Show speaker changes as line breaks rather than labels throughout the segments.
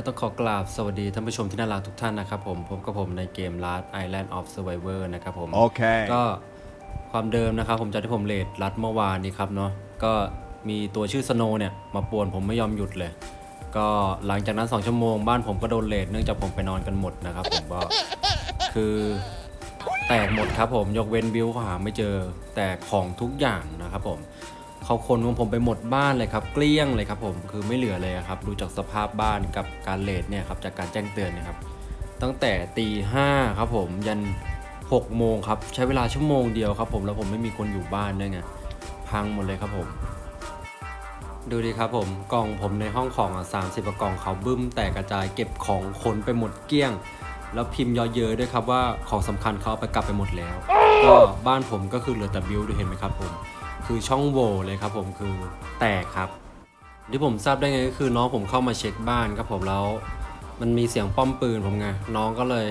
อะต้องขอกราบสวัสดีท่านผู้ชมที่น่ารักทุกท่านนะครับผมพบกับผมในเกม Last Island of Survivor นะครับผม
Okay.
ก็ความเดิมนะครับ ผมจากที่ผมเลดรัดเมื่อวานนี้ครับเนาะก็มีตัวชื่อสโนเนี่ยมาป่วนผมไม่ยอมหยุดเลย ก็หลังจากนั้น 2 ชั่วโมงบ้านผมก็โดนเลดเนื่องจากผมไปนอนกันหมดนะครับผมก็คือแตกหมดครับผมยกเว้นบิวหาไม่เจอแต่ของทุกอย่างนะครับผม เขาคนของผมไปหมดบ้านเลยครับ เกลี้ยงเลยครับผมคือไม่เหลือเลยครับดูจากสภาพบ้านกับการเลทเนี่ยครับจากการแจ้งเตือนเนะครับ ตั้งแต่ตีห้าครับผมยัน6โมงครับใช้เวลาชั่วโมงเดียวครับ ผมแล้วผมไม่มีคนอยู่บ้านด้วยไงพังหมดเลยครับผม ดูดิครับผมกล่องผมในห้องของอะสามสิบกล่องเขาบึ้ม แตกกระจายเก็บของขนไปหมดเกลี้ยง แล้วพิมพ์เยอเยอะด้วยครับว่าของสำคัญเขาเอาไปกลับไปหมดแล้ว ก็บ้านผมก็คือเหลือแต่บิวด้วยเห็นไหมครับผม คือช่องโหว่เลยครับผมคือแตกครับ ที่ผมทราบได้ไงก็คือน้องผมเข้ามาเช็คบ้านครับผมแล้ว มันมีเสียงป้อมปืนผมไงน้องก็เลย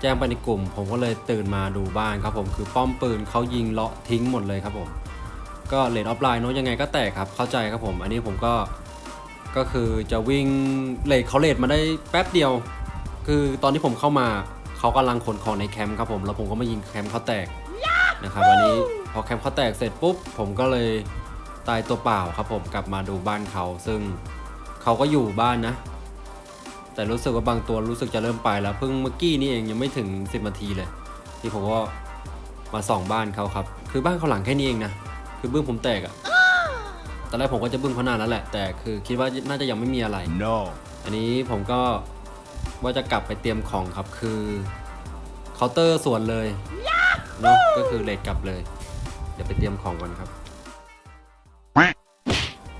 แจ้งไปในกลุ่ม ผมก็เลยตื่นมาดูบ้านครับผมคือป้อมปืนเขายิงเลาะทิ้งหมดเลยครับผม ก็เลดออฟไลน์เนาะยังไงก็แตกครับเข้าใจครับผม อันนี้ผมก็ก็คือจะวิ่งเลดเขาเลดมาได้แป๊บเดียว คือตอนที่ผมเข้ามาเขากำลังขนของในแคมป์ครับผม แล้วผมก็มายิงแคมป์เขาแตกนะครับอันนี้ พอแคมป์เขาแตกเสร็จปุ๊บ ผมก็เลยตายตัวเปล่าครับผมกลับมาดูบ้านเขา ซึ่งเขาก็อยู่บ้านนะ แต่รู้สึกว่าบางตัวรู้สึกจะเริ่มไปแล้วเพิ่งเมื่อกี้นี่เองยังไม่ถึง 10นาทีเลย ที่ผมก็มาส่องบ้านเขาครับ คือบ้านเขาหลังแค่นี้เองนะคือบึ้มผมแตกอะ่ะตอนแรกผมก็จะบึ้มเขานานแล้วแหละ แต่คือคิดว่าน่าจะยังไม่มีอะไร
No.
อันนี้ผมก็ว่าจะกลับไปเตรียมของครับคือเคาน์เตอร์ส่วนเลยเนาะก็คือเลทกลับเลย เดี๋ยวไปเตรียมของก่อนครับ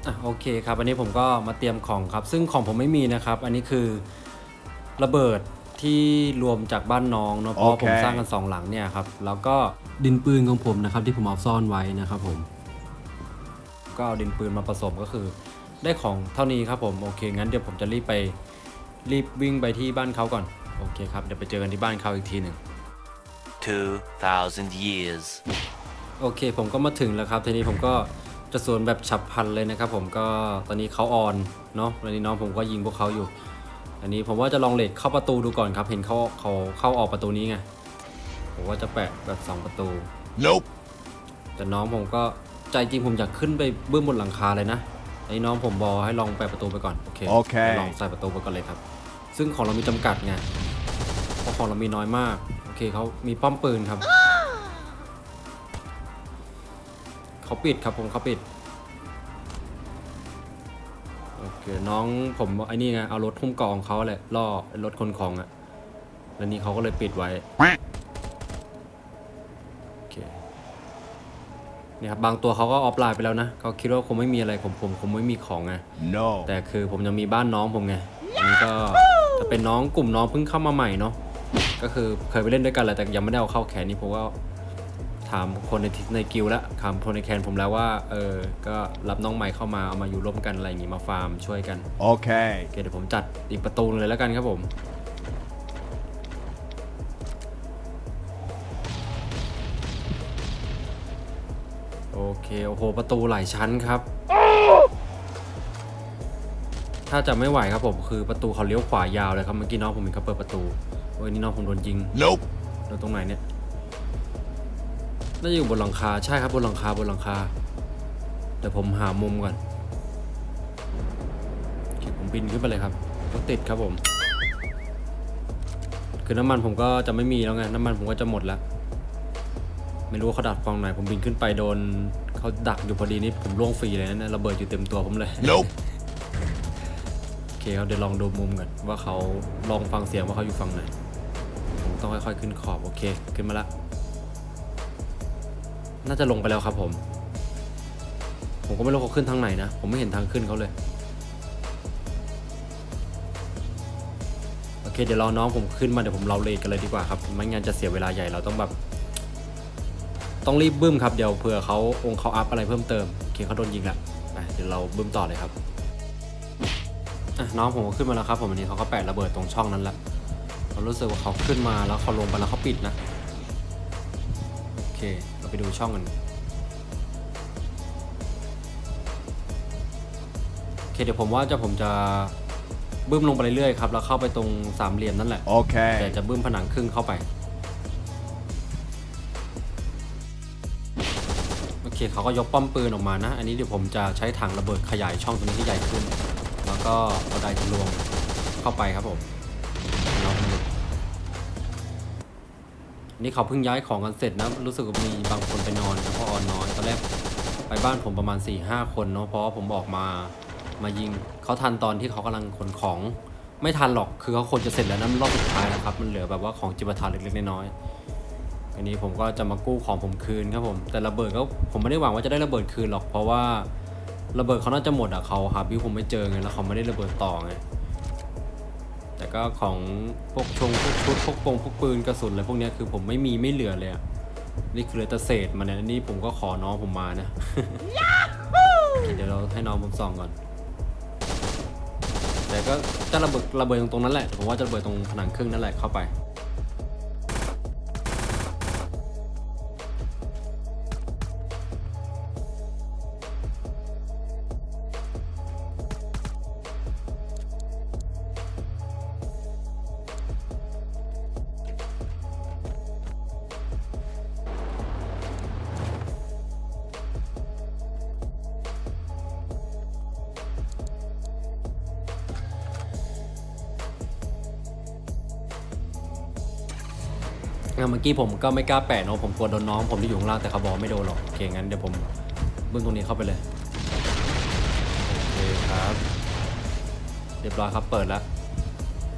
อะโอเคครับอันนี้ผมก็มาเตรียมของครับ ซึ่งของผมไม่มีนะครับ อันนี้คือระเบิดที่รวมจากบ้านน้องเนาะเพราะว่า
โอเค
ผมสร้างกันสองหลังเนี่ยครับแล้วก็ดินปืนของผมนะครับ ที่ผมเอาซ่อนไว้นะครับผม ก็เอาดินปืนมาผสมก็คือ ได้ของเท่านี้ครับผมโอเคงั้นเดี๋ยวผมจะรีบไปรีบวิ่งไปที่บ้านเขาก่อนโอเคครับเดี๋ยวไปเจอกันที่บ้านเขาอีกทีหนึ่ง
2,000 years
โอเค ผมก็มาถึงแล้วครับ ทีนี้ผมก็จะสวนแบบฉับพลันเลยนะครับ ผมก็ตอนนี้เขาออนเนาะตอนนี้น้องผมก็ยิงพวกเขาอยู่ อันนี้ผมว่าจะลองเลดเข้าประตูดูก่อนครับ เห็นเขาเขาเข้าออกประตูนี้ไงผมว่าจะแปะแบบสองประตู
Nope.
แต่น้องผมก็ใจจริงผมอยากขึ้นไปเบื้องบนหลังคาเลยนะไอ้น้องผมบอกให้ลองแปะประตูไปก่อนโอเค
โอเค
ดี๋ยวลองใส่ประตูไปก่อนเลยครับ ซึ่งของเรามีจำกัดไงเพราะของเรามีน้อยมากโอเคเขามีป้อมปืนครับ เขาปิดครับผมเขาปิดโอเคน้องผมไอ้นี่ไงเอารถทุ่มกองเขาแหละล่อไอ้รถคนของอะแล้วนี่เขาก็เลยปิดไว้โอเคเนี่ยครับบางตัวเขาก็ออฟไลน์ไปแล้วนะเขาคิดว่าคงไม่มีอะไรผมผมคงไม่มีของไง
No.
แต่คือผมยังมีบ้านน้องผมไงอันนี้ก็จะเป็นน้องกลุ่มน้องเพิ่งเข้ามาใหม่เนาะก็คือเคยไปเล่นด้วยกันแหละแต่ยังไม่ได้เอาเข้าแขนนี่ผมก็ ถามคนในในกิลด์แล้วถามคนในแคนผมแล้วว่าเออก็รับน้องใหม่เข้ามาเอามาอยู่ร่วมกันอะไรอย่างงี้มาฟาร์มช่วยกัน
Okay.
โอเคเดี๋ยวผมจัดอีกประตูหนึงเลยแล้วกันครับผม โอเคโอ้โหประตูหลายชั้นครับ ถ้าจะไม่ไหวครับผมคือประตูเขาเลี้ยวขวายาวเลยครับเมื่อกี้น้องผมเห็นเขาเปิดประตูโอ้ยนี่น้องผมโดนยิง
Nope.
โดนตรงไหนเนี่ย น่าจะอยู่บนหลังคาใช่ครับบนหลังคาบนหลังคาแต่ผมหามุมก่อนโอเคผมบินขึ้นไปเลยครับรถติดครับผม คือน้ำมันผมก็จะไม่มีแล้วไงน้ำมันผมก็จะหมดแล้ว ไม่รู้ว่าเขาดักฟังไหนผมบินขึ้นไปโดนเขาดักอยู่พอดีนี่ผมล่วงฟรีเลยนะเนี่ยระเบิดอยู่เต็มตัวผมเลย
Nope.
โอเคครับเดี๋ยวลองดูมุมก่อนว่าเขาลองฟังเสียงว่าเขาอยู่ฝั่งไหนผมต้องค่อยๆขึ้นขอบโอเค ขึ้นมาละ น่าจะลงไปแล้วครับผม ผมก็ไม่รู้เขาขึ้นทางไหนนะ ผมไม่เห็นทางขึ้นเขาเลย โอเค เดี๋ยวรอน้องผมขึ้นมาเดี๋ยวผมเราเลทกันเลยดีกว่าครับ ไม่งั้นจะเสียเวลาใหญ่เราต้องแบบ ต้องรีบบึ้มครับ เดี๋ยวเผื่อเขาองค์เขาอัพอะไรเพิ่มเติมโอเคเขาโดนยิงละไปเดี๋ยวเราบึ้มต่อเลยครับน้องผมก็ขึ้นมาแล้วครับ ผมอันนี้เขาก็แปะระเบิดตรงช่องนั้นแหละเรารู้สึกว่าเขาขึ้นมาแล้วเขาลงไปแล้วเขาปิดนะ โอเค ไปดูช่องกันโอเคเดี๋ยวผมว่าจะผมจะบึ้มลงไปเรื่อยๆครับแล้วเข้าไปตรงสามเหลี่ยมนั่นแหละแต่
Okay.
จะบึ้มผนังครึ่งเข้าไปโอเคเขาก็ยกป้อมปืนออกมานะ อันนี้เดี๋ยวผมจะใช้ถังระเบิดขยายช่องตรงนี้ให้ใหญ่ขึ้น แล้วก็เอาไดทะลวงเข้าไปครับผม นี่เขาเพิ่งย้ายของกันเสร็จนะ รู้สึกว่ามีบางคนไปนอนนะเพราะออนน้อยตอนแรกไปบ้านผมประมาณ4ี่ห้าคนเนาะเพราะผมออกมามายิงเขาทันตอนที่เขากำลังขนของ ไม่ทันหรอกคือเขาคนจะเสร็จแล้วนะมันรอบสุดท้ายแล้วครับมันเหลือแบบว่าของจิปาถะเล็กๆน้อยๆอันนี้ผมก็จะมากู้ของผมคืนครับผม แต่ระเบิดก็ผมไม่ได้หวังว่าจะได้ระเบิดคืนหรอกเพราะว่าระเบิดเขาน่าจะหมดอะเขาหาบิวผมไม่เจอไงแล้วเขาไม่ได้ระเบิดต่อไง แต่ก็ของพวกชงพวกชุดพวกปงพวกปืนกระสุนอะไรพวกเนี้ยคือผมไม่มีไม่เหลือเลยอะนี่คือเหลือแต่เศษมันเนี่ยนี่ผมก็ขอน้องผมมานะเดี๋ยวเราให้น้องผมส่องก่อน แต่ก็จะระเบิดระเบิดตรงตรงนั้นแหละผมว่าจะระเบิดตรงผนังครึ่งนั่นแหละเข้าไป เมื่อกี้ผมก็ไม่กล้าแปะเนาะผมกลัวโดนน้องผมที่อยู่ข้างล่างแต่เขาบอกไม่โดนหรอกโอเคงั้นเดี๋ยวผมบึ้งตรงนี้เข้าไปเลยโอเคครับ เรียบร้อยครับเปิดแล้ว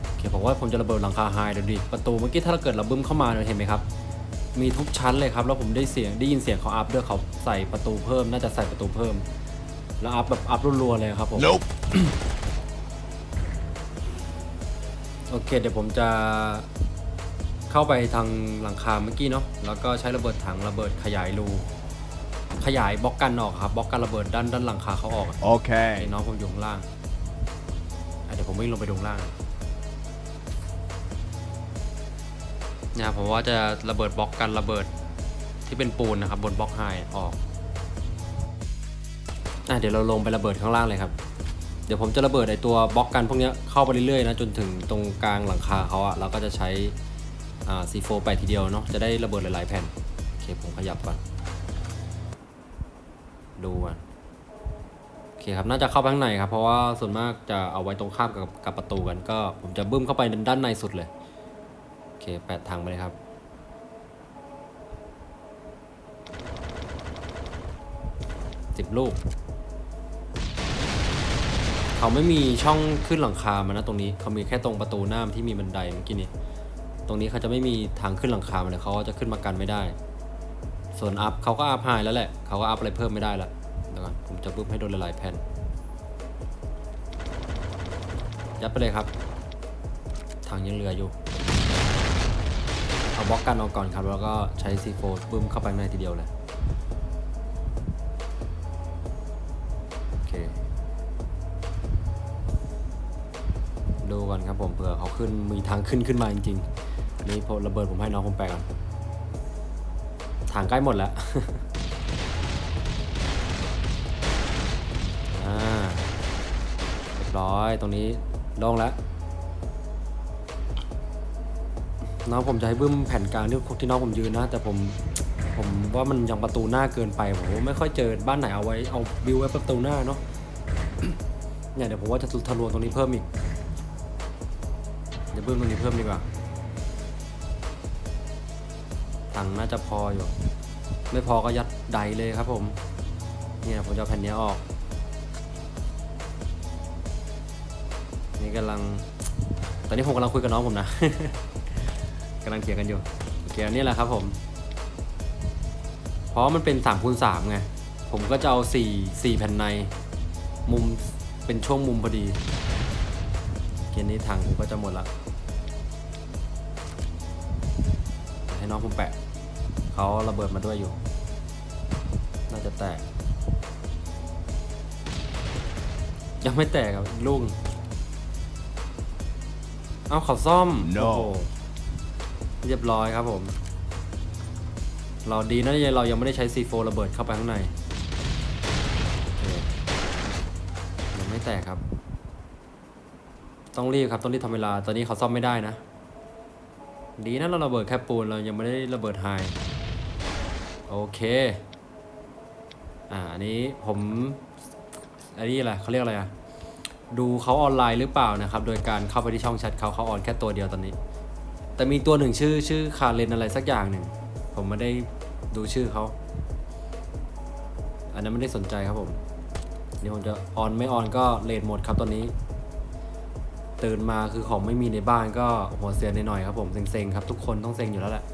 โอเคผมว่าผมจะระเบิดหลังคาไฮเดี๋ยวดิประตูเมื่อกี้ถ้าเราเกิดเราบึ้มเข้ามาเนี่ยเห็นไหมครับ มีทุกชั้นเลยครับแล้วผมได้เสียงได้ยินเสียงเขาอัพด้วยเขาใส่ประตูเพิ่มน่าจะใส่ประตูเพิ่ม แล้วอัพแบบอัพรัวๆเลยครับผม
Nope.
โอเคเดี๋ยวผมจะ เข้าไปทางหลังคาเมื่อกี้เนาะแล้วก็ใช้ระเบิดถังระเบิดขยายรูขยายบล็อกกันออกครับบล็อกกันระเบิดด้านด้านหลังคาเขาออกอะ
Okay.
ไอ้น้องผมอยู่ข้างล่างอะเดี๋ยวผมวิ่งลงไปดูข้างล่างเนี่ยผมว่าจะระเบิดบล็อกกันระเบิดที่เป็นปูนนะครับบนบล็อกไฮออกอะเดี๋ยวเราลงไประเบิดข้างล่างเลยครับ เดี๋ยวผมจะระเบิดไอตัวบล็อกกันพวกเนี้ยเข้าไปเรื่อยๆนะจนถึงตรงกลางหลังคาเขาอะแล้วก็จะใช้อ่า C4 ไปทีเดียวเนาะจะได้ระเบิดหลายๆแผ่นโอเคผมขยับก่อนดูก่อนโอเคครับน่าจะเข้าไปข้างในครับ เพราะว่าส่วนมากจะเอาไว้ตรงข้ามกับกับประตูกันก็ ผมจะบึ้มเข้าไปด้านในสุดเลยโอเคแปดทางไปเลยครับสิบลูก เขาไม่มีช่องขึ้นหลังคามานะตรงนี้ เขามีแค่ตรงประตูหน้าที่มีบันไดเมื่อกี้นี้ ตรงนี้เขาจะไม่มีทางขึ้นหลังคาเลยเขาจะขึ้นมากันไม่ได้ ส่วนอัพเขาก็อัพไฮแล้วแหละเขาก็อัพอะไรเพิ่มไม่ได้ละเดี๋ยวก่อนผมจะปุ๊บให้โดนหลายๆแผ่นยัดไปเลยครับ ทางยังเหลืออยู่ เอาบล็อกกันออกก่อนครับ แล้วก็ใช้ C4 บึ้มเข้าไปในทีเดียวเลยโอเคดูก่อนครับผมเผื่อเขาขึ้นมีทางขึ้นขึ้นมาจริงๆ นี่พอระเบิดผมให้น้องผมไปก่อนทางใกล้หมดแล้วอ่าเรียบร้อยตรงนี้โล่งแล้ว น้องผมจะให้บึ้มแผ่นกลางที่ที่น้องผมยืนนะ แต่ผมผมว่ามันยังประตูหน้าเกินไปผมไม่ค่อยเจอบ้านไหนเอาไว้เอาบิวไว้ประตูหน้าเนาะเนี่ยเดี๋ยวผมว่าจะทะลวงตรงนี้เพิ่มอีกเดี๋ยวบึ้มตรงนี้เพิ่มดีกว่า ถังน่าจะพออยู่ ไม่พอก็ยัดใดเลยครับผม เนี่ยผมจะแผ่นนี้ออก นี่กำลัง ตอนนี้ผมกำลังคุยกับน้องผมนะกำลังเถียงกันอยู่โอเคอันนี่แหละครับผม เพราะมันเป็น3คูณ3ไง ผมก็จะเอา4 4แผ่นใน มุมเป็นช่วงมุมพอดีเกมนี้ถังผมก็จะหมดละให้น้องผมแปะ เขาระเบิดมาด้วยอยู่ น่าจะแตก ยังไม่แตกครับลูกเอาเขาซ่อม
No
โอ้โหเรียบร้อยครับผม เราดีนะเรายังไม่ได้ใช้ C4 ระเบิดเข้าไปข้างในโอเคยังไม่แตกครับ ต้องรีบครับ ต้องรีบทำเวลา ตอนนี้เขาซ่อมไม่ได้นะ ดีนะเราระเบิดแค่ปูนเรายังไม่ได้ระเบิดไฮ โอเค อ่าอันนี้ผมอันนี้อะไรเขาเรียกอะไรอะดูเขาออนไลน์หรือเปล่านะครับ โดยการเข้าไปที่ช่องแชทเขาเขาออนแค่ตัวเดียวตอนนี้ แต่มีตัวหนึ่งชื่อชื่อคาเรนอะไรสักอย่างหนึ่ง ผมไม่ได้ดูชื่อเขา อันนั้นไม่ได้สนใจครับผมนี่ผมจะออนไม่ออนก็เลทหมดครับตอนนี้ ตื่นมาคือของไม่มีในบ้านก็หัวเสียนหน่อยครับผมเซ็งๆครับทุกคนต้องเซ็งอยู่แล้วแหละ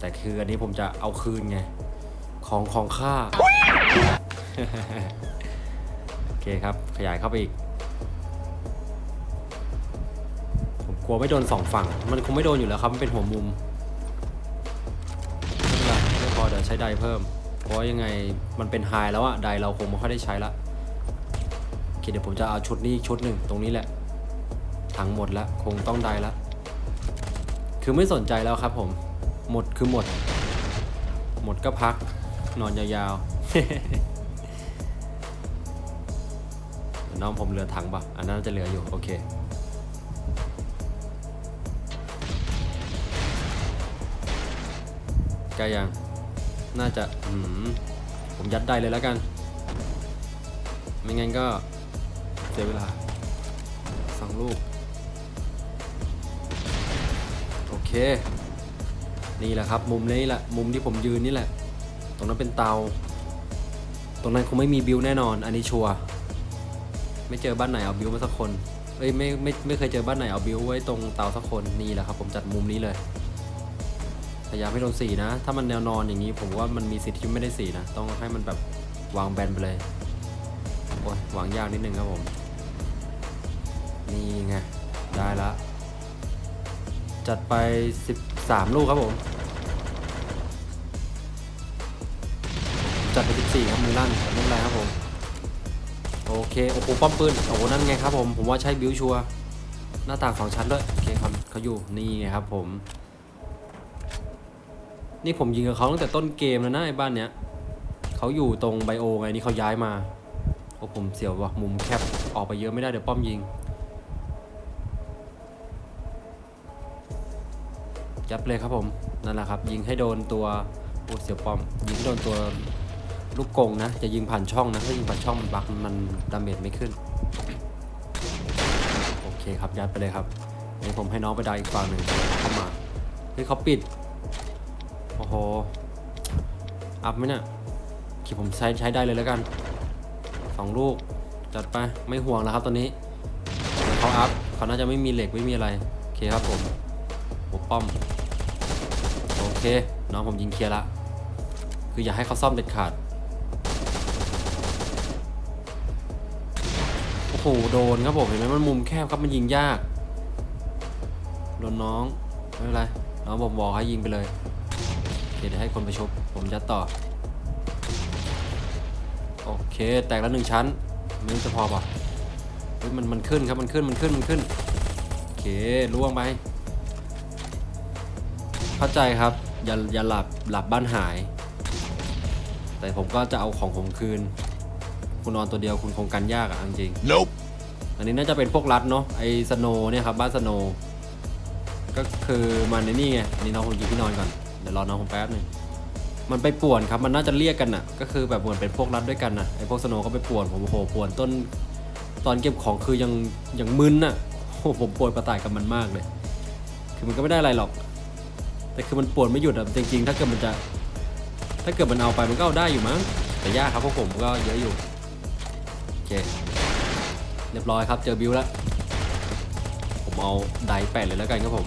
แต่คืออันนี้ผมจะเอาคืนไง ของของค่าโอเคครับ ขยายเข้าไปอีก ผมกลัวไม่โดนสองฝั่ง มันคงไม่โดนอยู่แล้วครับ มันเป็นหัวมุมไม่เป็นไรไม่พอเดี๋ยวใช้ไดเพิ่ม เพราะยังไงมันเป็นไฮแล้วอะไดเราคงไม่ค่อยได้ใช้ละโอเคเดี๋ยวผมจะเอาชุดนี้อีกชุดหนึ่งตรงนี้แหละถังหมดแล้วคงต้องไดละคือไม่สนใจแล้วครับผม หมดคือหมด หมดก็พัก นอนยาวๆ น้องผมเหลือถังปะอันนั้นจะเหลืออยู่ โอเค ใกล้ยัง น่าจะ อืม ผมยัดได้เลยแล้วกัน ไม่งั้นก็เสียเวลาสองลูก โอเค นี่แหละครับ มุมนี้แหละมุมที่ผมยืนนี่แหละ ตรงนั้นเป็นเตา ตรงนั้นคงไม่มีบิวแน่นอน อันนี้ชัวร์ไม่เจอบ้านไหนเอาบิวมาสักคนเอ้ยไม่ไม่ไม่เคยเจอบ้านไหนเอาบิวไว้ตรงเตาสักคนนี่แหละครับผมจัดมุมนี้เลยพยายามให้โดนสีนะ ถ้ามันแนวนอนอย่างนี้ ผมว่ามันมีสิทธิ์ที่ไม่ได้สีนะ ต้องให้มันแบบวางแบนไปเลยโอ้ยวางยากนิดนึงครับผม นี่ไง ได้ละ จัดไป 13 ลูกครับผม จัดไป 14 ครับมือลั่นแต่ไม่เป็นไรครับผม โอเค โอ้โหป้อมปืน โอ้โห นั่นไงครับผม ผมว่าใช้บิวชัวหน้าต่างสองชั้นด้วย โอเคครับเขาอยู่ นี่ไงครับผม นี่ผมยิงกับเขาตั้งแต่ต้นเกมแล้วนะไอ้บ้านเนี้ยเขาอยู่ตรงไบโอไงนี่เขาย้ายมา โอ้ผมเสียวว่ะมุมแคบออกไปเยอะไม่ได้เดี๋ยวป้อมยิง ยับเลยครับผมนั่นแหละครับ ยิงให้โดนตัวโอ้เสียวป้อม ยิงให้โดนตัวลูกกงนะจะยิงผ่านช่องนะถ้ายิงผ่านช่องมันบักมันดาเมจไม่ขึ้นโอเคครับยัดไปเลยครับเดี๋ยวผมให้น้องไปได้อีกฝั่งหนึ่งเข้ามาเฮ้ยเขาปิดโอ้โหอัพไหมเนี่ยคิดผมใช้ใช้ได้เลยแล้วกันสองลูกจัดไปไม่ห่วงแล้วครับตอนนี้เขาอัพเขาน่าจะไม่มีเหล็กไม่มีอะไรโอเคครับผมหัวป้อม เค น้องผมยิงเคลียร์ละ คืออย่าให้เขาซ่อมเด็ดขาด โอ้โห โดนครับผมเห็นไหมมันมุมแคบครับมันยิงยาก โดนน้อง ไม่เป็นไร น้องผมบอกให้ยิงไปเลยเดี๋ยวให้คนไปชกผมยัดต่อ โอเค แตกแล้วหนึ่งชั้นม่รู้จะพอป่ะเฮ้ยมันมันขึ้นครับมันขึ้นมันขึ้นมันขึ้น โอเคล่วงไป เข้าใจครับ อย่าอย่าหลับหลับบ้านหาย แต่ผมก็จะเอาของผมคืน คุณนอนตัวเดียวคุณคงกันยากอะเอาจริง
Nope.
อันนี้น่าจะเป็นพวกรัดเนาะไอสโนเนี่ยครับบ้านสโนก็คือมันในนี่ไงอันนี้น้องผมยิงที่นอนก่อนเดี๋ยวรอน้องผมแป๊บหนึงมันไปป่วนครับมันน่าจะเรียกกันน่ะก็คือแบบเหมือนเป็นพวกรัดด้วยกันน่ะไอพวกสโนก็ไปป่วนผมโอ้โหป่วนต้น ตอนเก็บของคือยังยังมึนน่ะโอ้โหผมปวดประสาทกับมันมากเลย คือมันก็ไม่ได้อะไรหรอก แต่คือมันปวดไม่หยุดอะจริงๆ ถ้าเกิดมันจะ ถ้าเกิดมันเอาไปมันก็เอาได้อยู่มั้ง แต่ยากครับพวกผมก็เยอะอยู่ โอเค เรียบร้อยครับ เจอบิวแล้ว ผมเอาไดแปดเลยแล้วกันครับผม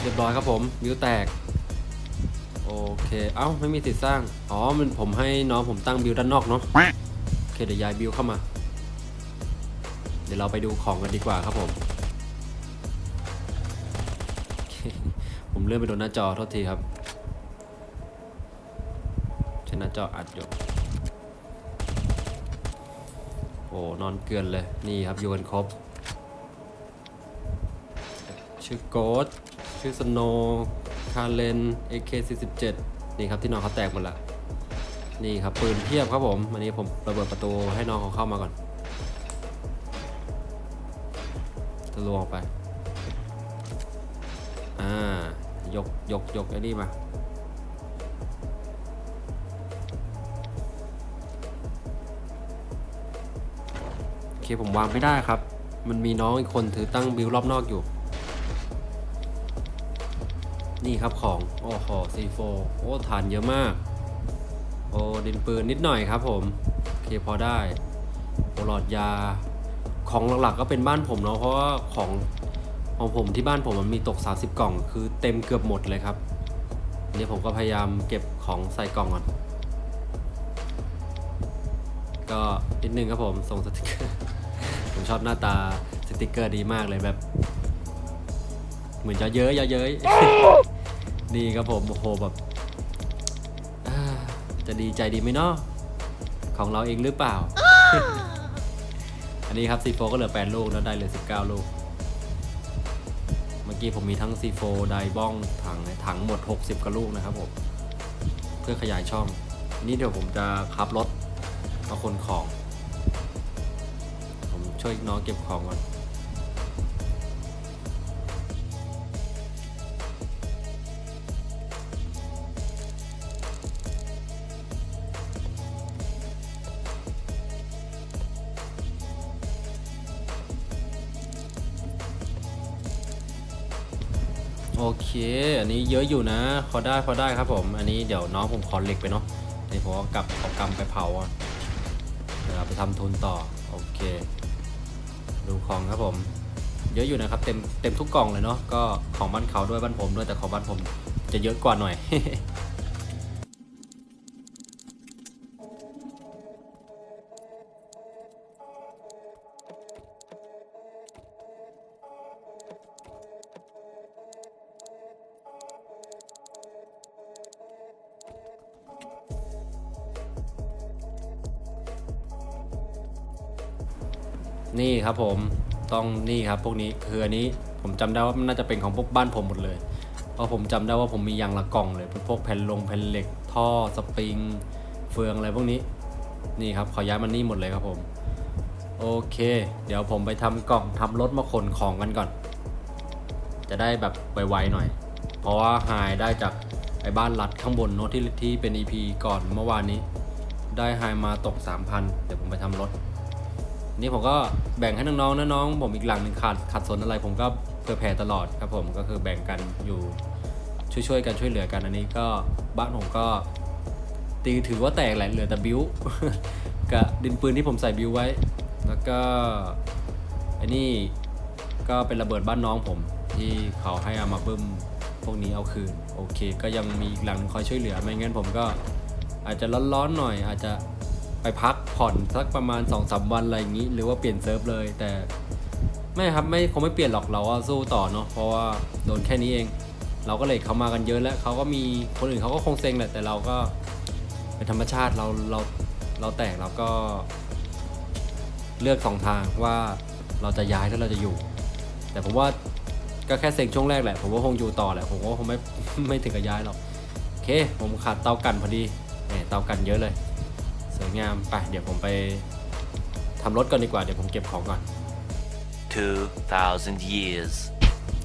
เรียบร้อยครับผม บิวแตก โอเค เอ้า ไม่มีติดสร้าง อ๋อ มันผมให้น้องผมตั้งบิวด้านนอกเนาะ โอเค เดี๋ยวย้ายบิวเข้ามา เดี๋ยวเราไปดูของกันดีกว่าครับผม เลื่อนไปโดนหน้าจอโทษทีครับใช้หน้าจออัดอยู่โอ้นอนเกลือนเลย นี่ครับอยู่กันครบ ชื่อโกดชื่อสโนคาเลน AK47 นี่ครับที่นอนเขาแตกหมดละนี่ครับปืนเพียบครับผมอันนี้ผมระเบิดประตูให้น้องเขาเข้ามาก่อนทะลวงออกไป อ่า ยกยกยกไอ้นี่มาโอเคผมวางไม่ได้ครับ มันมีน้องอีกคนถือตั้งบิวรอบนอกอยู่ นี่ครับของ โอ้โหซีโฟโอ้ฐานเยอะมาก โอ้ดินปืนนิดหน่อยครับผมโอเคพอได้โอหลอดยาของหลักๆก็เป็นบ้านผมเนาะเพราะว่าของ ของผมที่บ้านผมมันมีตก 30 กล่อง คือเต็มเกือบหมดเลยครับอันนี้ผมก็พยายามเก็บของใส่กล่องก่อน ก็นิดนึงครับผมส่งสติกเกอร์ ผมชอบหน้าตาสติกเกอร์ดีมากเลยแบบ เหมือนจะเย้ยเย้ยนี่ครับผมโอ้โหแบบจะดีใจดีไหมเนาะของเราเองหรือเปล่า อันนี้ครับ C4 ก็เหลือ 8 ลูกแล้วได้เหลือ 19 ลูก เมื่อกี้ผมมีทั้ง C4 ไดบ้องถังถังหมด 60กระลูกนะครับผมเพื่อขยายช่องนี่เดี๋ยวผมจะขับรถมาคนของ ผมช่วยน้องเก็บของก่อน เค อันนี้เยอะอยู่นะ พอได้พอได้ครับผม อันนี้เดี๋ยวน้องผมขอเหล็กไปเนาะเดี๋ยวผมก็กลับเอากำไปเผาอะเดี๋ยวเราไปทำทุนต่อ โอเค ดูของครับผม เยอะอยู่นะครับ เต็มเต็มทุกกล่องเลยเนาะ ก็ของบ้านเขาด้วยบ้านผมด้วยแต่ของบ้านผมจะเยอะกว่าหน่อย ครับผมต้องนี่ครับพวกนี้คืออันนี้ผมจำได้ว่ามันน่าจะเป็นของพวกบ้านผมหมดเลย เพราะผมจำได้ว่าผมมียางละกล่องเลยเป็นพวกแผ่นลงแผ่นเหล็กท่อสปริง เฟืองอะไรพวกนี้นี่ครับขอย้ายมันนี่หมดเลยครับผมโอเค เดี๋ยวผมไปทำกล่องทำรถมาขนของกันก่อน จะได้แบบไวๆหน่อย เพราะว่าหายได้จากไอ้บ้านรัดข้างบนโน้ตที่ที่เป็น EP ก่อนเมื่อวานนี้ ได้หายมาตก 3,000 เดี๋ยวผมไปทำรถ นี่ผมก็แบ่งให้น้องๆนะน้องผมอีกหลังหนึ่งขาดขาดสนอะไร ผมก็เผื่อแผ่ตลอดครับผมก็คือแบ่งกันอยู่ช่วยๆกันช่วยเหลือกันอันนี้ก็บ้านผมก็ตีถือว่าแตกแหละเหลือแต่บิวกับดินปืนที่ผมใส่บิวไว้ แล้วก็อ้นี่ก็เป็นระเบิดบ้านน้องผมที่เขาให้เอามาบึ้มพวกนี้เอาคืน โอเค ก็ยังมีอีกหลังหนึ่งคอยช่วยเหลือไม่งั้นผมก็อาจจะร้อนๆหน่อยอาจจะ ไปพักผ่อนสักประมาณ2อสวันอะไรอย่างนี้ หรือว่าเปลี่ยนเซิร์ฟเลย แต่ไม่ครับไม่คงไม่เปลี่ยนหรอกเราก็สู้ต่อเนาะเพราะว่าโดนแค่นี้เอง เราก็เลยเขามากันเยอะแล้วเขาก็มีคนอื่นเขาก็คงเซ็งแหละแต่เราก็เป็นธรรมชาติเราเราเราแตกเราก็ เลือกสองทางว่าเราจะย้ายหรือเราจะอยู่ แต่ผมว่าก็แค่เซ็งช่วงแรกแหละผมว่าคงอยู่ต่อแหละผมก็คงไม่ไม่ถึงกับย้ายหรอกโอเค ผมขาดเตากันพอดีเนี่ยเตากันเยอะเลย สวยงามไปเดี๋ยวผมไปทำรถก่อนดีกว่าเดี๋ยวผมเก็บของก่อน
2,000 years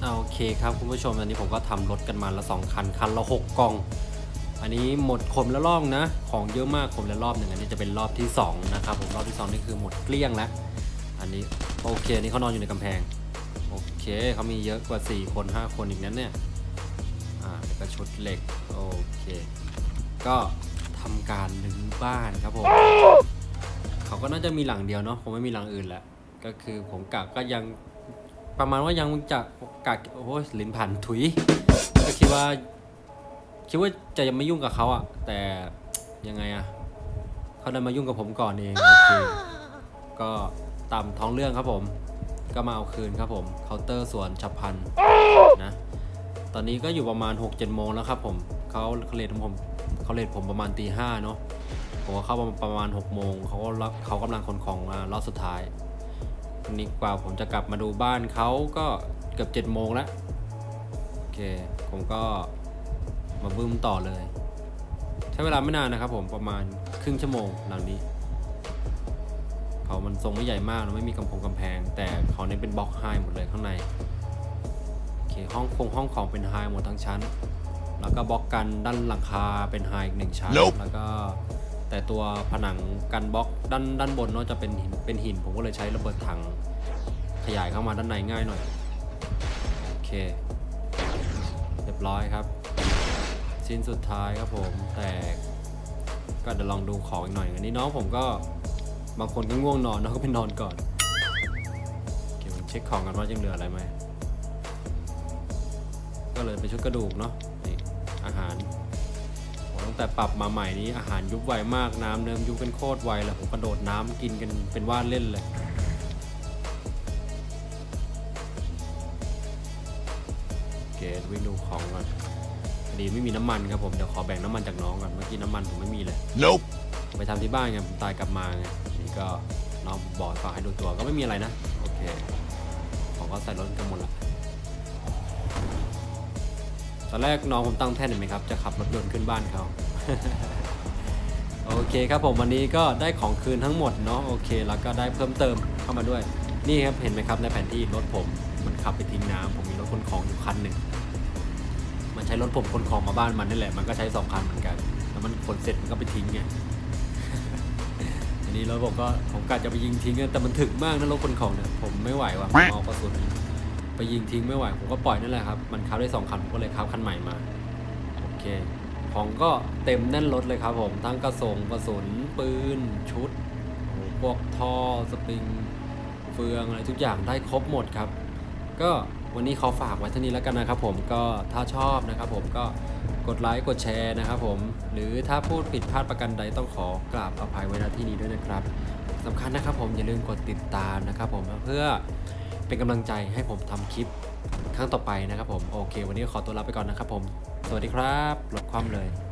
อ่าโอเคครับคุณผู้ชมอันนี้ผมก็ทำรถกันมาละสองคันคันละหกกล่อง อันนี้หมดคมละรอบนะ ของเยอะมากคมละรอบหนึ่งอันนี้จะเป็นรอบที่สองนะครับผมรอบที่สองนี่คือหมดเกลี้ยงแล้วอันนี้โอเคอันนี้เขานอนอยู่ในกำแพงโอเคเขามีเยอะกว่า 4 คน 5 คนอีกนั้นเนี่ยอ่าแล้วก็ชุดเหล็กโอเค ก็ ทำการรื้อบ้านครับผมเขาก็น่าจะมีหลังเดียวเนาะคงไม่มีหลังอื่นแหละก็คือผมกะก็ยังประมาณว่ายังจะกะโอ้ยลิ้นผ่านถุย ก็คิดว่า คิดว่าจะยังไม่ยุ่งกับเขาอะแต่ยังไงอะเขาดันมายุ่งกับผมก่อนเองโอเคก็ตามท้องเรื่องครับผม ก็มาเอาคืนครับผมเคาน์เตอร์สวนฉับพันนะตอนนี้ก็อยู่ประมาณ6กเจ็ดโมงแล้วครับผมเขาเขาเลทผม เขาเลทผมประมาณตีห้าเนาะผมก็เข้าประมาณ6กโมงเขาก็รับเขากำลังขนของมารอบสุดท้ายวันนี้กว่าผมจะกลับมาดูบ้านเขาก็เกือบ7จ็ดโมงแล้วโอเค ผมก็มาบึ้มต่อเลย ใช้เวลาไม่นานนะครับผมประมาณครึ่งชั่วโมงหลังนี้ เขามันทรงไม่ใหญ่มากไม่มีกำพงกำแพง แต่เขาเน้นเป็นบล็อกไฮหมดเลยข้างในโอเคห้องคงห้องของเป็นไฮหมดทั้งชั้น แล้วก็บล็อกกันด้านหลังคาเป็นไฮอีกหนึ่งชั้น
Nope
แล้วก็แต่ตัวผนังกันบล็อกด้านด้านบนเนาะจะเป็นหินเป็นหิน ผมก็เลยใช้ระเบิดถังขยายเข้ามาด้านในง่ายหน่อย โอเค เรียบร้อยครับ ชิ้นสุดท้ายครับผมแต่ก็เดี๋ยวลองดูของอีกหน่อยอันนี้น้องผมก็บางคนก็ง่วงนอนเนาะก็ไปนอนก่อนโอเคผมเช็คของกันว่ายังเหลืออะไรไหมก็เลยเป็นชุดกระดูกเนาะนี่ อาหารโอ้ตั้งแต่ปรับมาใหม่นี้อาหารยุบไวมากน้ำเนิมยุบกันโคตรไวเลยผมกระโดดน้ำกินกันเป็นว่าเล่นเลยโอเควิ่งดูของก่อนพอดีไม่มีน้ำมันครับผมเดี๋ยวขอแบ่งน้ำมันจากน้องก่อนเมื่อกี้น้ำมันผมไม่มีเลย
Nope.
ไปทำที่บ้านไงผมตายกลับมาไงนี่ก็น้องบอกฝากให้ดูตัวก็ไม่มีอะไรนะโอเคของก็ใส่รถกันหมดละ ตอนแรกน้องผมตั้งแท่นเห็นไหมครับ จะขับรถยนต์ขึ้นบ้านเขาโอเคครับผมวันนี้ก็ได้ของคืนทั้งหมดเนาะโอเค แล้วก็ได้เพิ่มเติมเข้ามาด้วย นี่ครับเห็นไหมครับในแผนที่รถผมมันขับไปทิ้งน้ำผมมีรถขนของอยู่คันหนึ่งมันใช้รถผมขนของมาบ้านมันนี่แหละมันก็ใช้สองคันเหมือนกันแล้วมันขนเสร็จมันก็ไปทิ้งไงอันนี้รถผมก็ผมกะจะไปยิงทิ้งอะแต่มันถึกมากนะรถขนของเนี่ยผมไม่ไหวว่ะมเอากระสุน ยิงทิ้งไม่ไหว ผมก็ปล่อยนั่นแหละครับ มันขับได้สองคัน ผมก็เลยขับคันใหม่มา โอเค ของก็เต็มแน่นรถเลยครับผม ทั้งกระสงกระสุน ปืน ชุด พวกท่อ สปริง เฟืองอะไรทุกอย่างได้ครบหมดครับ ก็วันนี้ขอฝากไว้เท่านี้แล้วกันนะครับผมก็ถ้าชอบนะครับผมก็กดไลค์กดแชร์นะครับผม หรือถ้าพูดผิดพลาดประกันใดต้องขอกราบอภัยไว้ณที่นี้ด้วยนะครับสำคัญนะครับผมอย่าลืมกดติดตามนะครับผมเพื่อ เป็นกำลังใจให้ผมทำคลิปครั้งต่อไปนะครับผม โอเค วันนี้ขอตัวลาไปก่อนนะครับผม สวัสดีครับลดความเลย